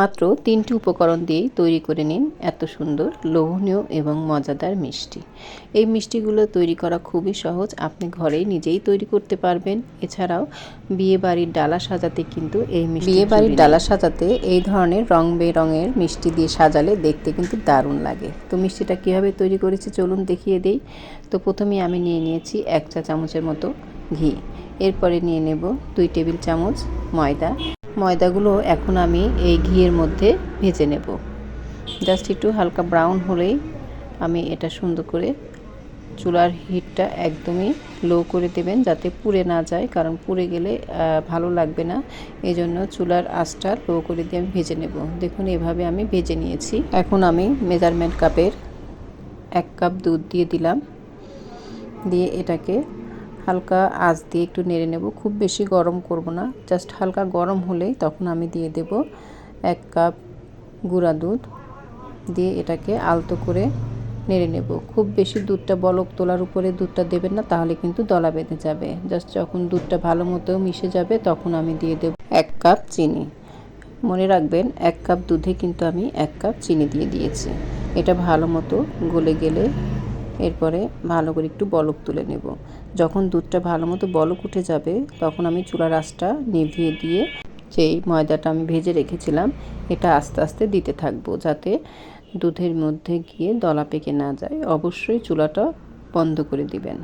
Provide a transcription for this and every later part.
মাত্র তিনটি উপকরণ দিয়েই তৈরি করে নিন এত সুন্দর লোভনীয় এবং মজাদার মিষ্টি। এই মিষ্টিগুলো তৈরি করা খুবই সহজ আপনি ঘরেই নিজেই তৈরি করতে পারবেন। এছাড়াও বিয়ে বাড়ির ডালা সাজাতে কিন্তু এই মিষ্টি বিয়ে বাড়ির ডালা সাজাতে এই ধরনের রং বেরঙের মিষ্টি দিয়ে সাজালে দেখতে কিন্তু দারুণ লাগে। তো মিষ্টিটা কীভাবে তৈরি করেছি চলুন দেখিয়ে দেই। তো প্রথমে আমি নিয়ে নিয়েছি এক চা চামচের মতো ঘি। এরপরে নিয়ে নেব দুই টেবিল চামচ ময়দা। ময়দাগুলো এখন আমি এই ঘিয়ের মধ্যে ভেজে নেব। জাস্ট একটু হালকা ব্রাউন হলেই আমি এটা সুন্দর করে চুলার হিটটা একদমই লো করে দেবেন যাতে পুড়ে না যায়, কারণ পুড়ে গেলে ভালো লাগবে না। এই জন্য চুলার আঁচটা লো করে দিয়ে আমি ভেজে নেব। দেখুন, এভাবে আমি ভেজে নিয়েছি। এখন আমি মেজারমেন্ট কাপের এক কাপ দুধ দিয়ে দিলাম। দিয়ে এটাকে হালকা আঁচ দিয়ে একটু নেড়ে নেব। খুব বেশি গরম করব না। জাস্ট হালকা গরম হলেই তখন আমি দিয়ে দেব এক কাপ গুঁড়া দুধ। দিয়ে এটাকে আলতো করে নেড়ে নেব। খুব বেশি দুধটা বলক তোলার উপরে দুধটা দেবেন না, তাহলে কিন্তু দলা বেঁধে যাবে। জাস্ট যখন দুধটা ভালো মতো মিশে যাবে, তখন আমি দিয়ে দেব এক কাপ চিনি। মনে রাখবেন, এক কাপ দুধে কিন্তু আমি এক কাপ চিনি দিয়ে দিয়েছি। এটা ভালো মতো গলে গেলে এরপরে ভালো করে একটু বলক তুলে নেব। যখন দুধটা ভালো মতো বলক উঠে যাবে, তখন আমি চুলার আঁচটা নিভিয়ে দিয়ে যেই ময়দাটা আমি ভেজে রেখেছিলাম, এটা আস্তে আস্তে দিতে থাকব যাতে দুধের মধ্যে গিয়ে দলা পেকে না যায়। অবশ্যই চুলাটা বন্ধ করে দিবেন।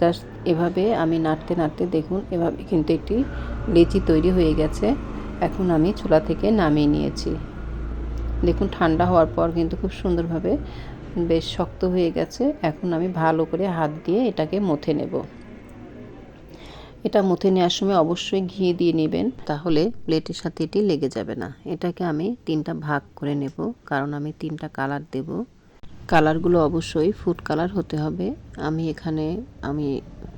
জাস্ট এভাবে আমি নাড়তে নাড়তে দেখুন, এভাবে কিন্তু একটি লেচি তৈরি হয়ে গেছে। এখন আমি চুলা থেকে নামিয়ে নিয়েছি। দেখুন, ঠান্ডা হওয়ার পর কিন্তু খুব সুন্দরভাবে বেশ শক্ত হয়ে গেছে। এখন আমি ভালো করে হাত দিয়ে এটাকে মথে নেব। এটা মুথে নেওয়ার সময় অবশ্যই ঘি দিয়ে নেবেন, তাহলে প্লেটের সাথে এটি লেগে যাবে না। এটাকে আমি তিনটা ভাগ করে নেব, কারণ আমি তিনটা কালার দেব। কালারগুলো অবশ্যই ফুড কালার হতে হবে। আমি এখানে, আমি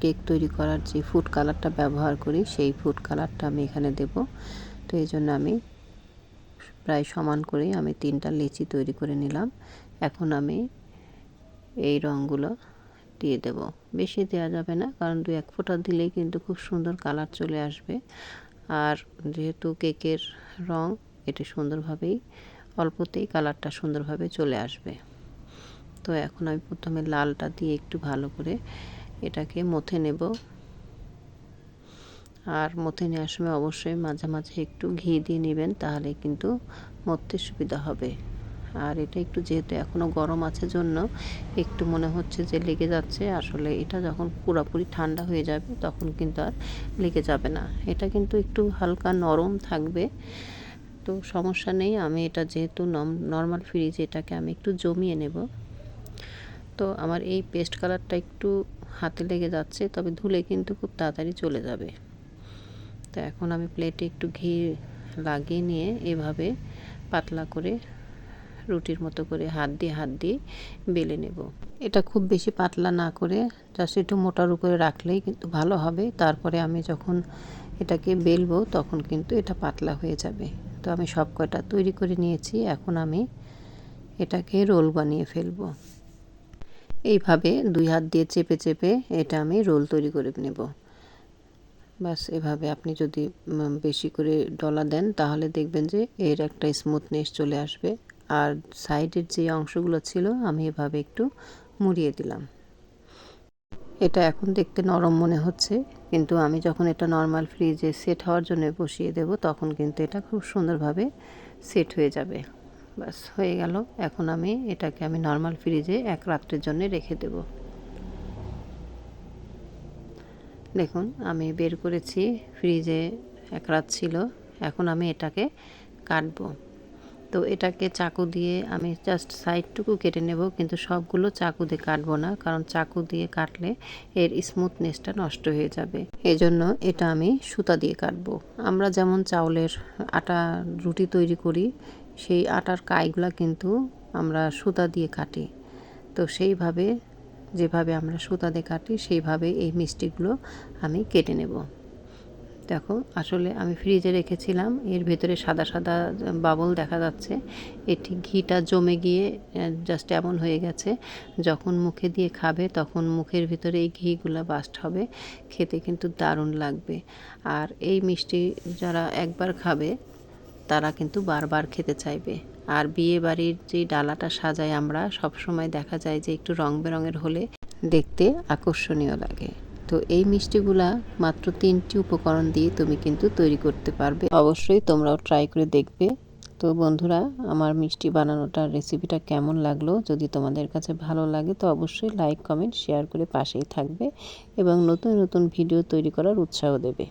কেক তৈরি করার যে ফুড কালারটা ব্যবহার করি, সেই ফুড কালারটা আমি এখানে দেব। তো এই জন্য আমি প্রায় সমান করে আমি তিনটা লিচি তৈরি করে নিলাম। এখন আমি এই রঙগুলো দিয়ে দেব। বেশি দেওয়া যাবে না, কারণ দু এক ফোঁটা দিলেই কিন্তু খুব সুন্দর কালার চলে আসবে। আর যেহেতু কেকের রং, এটি সুন্দরভাবেই, অল্পতেই কালারটা সুন্দরভাবে চলে আসবে। তো এখন আমি প্রথমে লালটা দিয়ে একটু ভালো করে এটাকে মথে নেব। আর মথে নেওয়ার সময় অবশ্যই মাঝে মাঝে একটু ঘি দিয়ে নেবেন, তাহলে কিন্তু মরতে সুবিধা হবে। আর এটা একটু যেহেতু এখনও গরম আছে জন্য, একটু মনে হচ্ছে যে লেগে যাচ্ছে। আসলে এটা যখন পুরোপুরি ঠান্ডা হয়ে যাবে তখন কিন্তু আর লেগে যাবে না। এটা কিন্তু একটু হালকা নরম থাকবে। তো সমস্যা নেই, আমি এটা যেহেতু নর্মাল ফ্রিজ এটাকে আমি একটু জমিয়ে নেব। তো আমার এই পেস্ট কালারটা একটু হাতে লেগে যাচ্ছে, তবে ধুলে কিন্তু খুব তাড়াতাড়ি চলে যাবে। তো এখন আমি প্লেটে একটু ঘি লাগিয়ে নিয়ে এভাবে পাতলা করে রুটির মতো করে হাত দিয়ে হাত দিয়ে বেলে নেব। এটা খুব বেশি পাতলা না করে জাস্ট একটু মোটার উপরে রাখলেই কিন্তু ভালো হবে। তারপরে আমি যখন এটাকে বেলবো তখন কিন্তু এটা পাতলা হয়ে যাবে। তো আমি সব কয়টা তৈরি করে নিয়েছি। এখন আমি এটাকে রোল বানিয়ে ফেলব। এইভাবে দুই হাত দিয়ে চেপে চেপে এটা আমি রোল তৈরি করে নেব। বাস এভাবে আপনি যদি বেশি করে ডলা দেন তাহলে দেখবেন যে এর একটা স্মুথনেস চলে আসবে। আর সাইডের যে অংশগুলো ছিল, আমি এভাবে একটু মুড়িয়ে দিলাম। এটা এখন দেখতে নরম মনে হচ্ছে, কিন্তু আমি যখন এটা নর্মাল ফ্রিজে সেট হওয়ার জন্য বসিয়ে দেব, তখন কিন্তু এটা খুব সুন্দরভাবে সেট হয়ে যাবে। বাস হয়ে গেল। এখন আমি এটাকে আমি নর্মাল ফ্রিজে এক রাত্রের জন্য রেখে দেব। দেখুন, আমি বের করেছি ফ্রিজে এক রাত ছিল, এখন আমি এটাকে কাটবো। তো এটাকে চাকু দিয়ে আমি জাস্ট সাইডটুকু কেটে নেব, কিন্তু সবগুলো চাকু দিয়ে কাটবো না, কারণ চাকু দিয়ে কাটলে এর স্মুথনেসটা নষ্ট হয়ে যাবে। এজন্য এটা আমি সুতা দিয়ে কাটবো। আমরা যেমন চাউলের আটা রুটি তৈরি করি, সেই আটার কাইগুলা কিন্তু আমরা সুতা দিয়ে কাটি। তো সেইভাবে, যেভাবে আমরা সুতা দিয়ে কাটি, সেইভাবে এই মিষ্টিগুলো আমি কেটে নেব। দেখো, আসলে আমি ফ্রিজে রেখেছিলাম। এর ভেতরে সাদা সাদা বাবল দেখা যাচ্ছে। এটি ঘিটা জমে গিয়ে জাস্ট এমন হয়ে গেছে। যখন মুখে দিয়ে খাবে, তখন মুখের ভিতরে এই ঘিগুলো বাস্ট হবে। খেতে কিন্তু দারুণ লাগবে। আর এই মিষ্টি যারা একবার খাবে, তারা কিন্তু বারবার খেতে চাইবে। আর বিয়ে বাড়ির যে ডালাটা সাজাই আমরা, সবসময় দেখা যায় যে একটু রং বেরঙের হলে দেখতে আকর্ষণীয় লাগে। তো এই মিষ্টিগুলা মাত্র তিনটি উপকরণ দিয়ে তুমি কিন্তু তৈরি করতে পারবে। অবশ্যই তোমরাও ট্রাই করে দেখবে। তো বন্ধুরা, আমার মিষ্টি বানানোটার রেসিপিটা কেমন লাগল? যদি তোমাদের কাছে ভালো লাগে, তো অবশ্যই লাইক কমেন্ট শেয়ার করে পাশেই থাকবে এবং নতুন নতুন ভিডিও তৈরি করার উৎসাহ দেবে।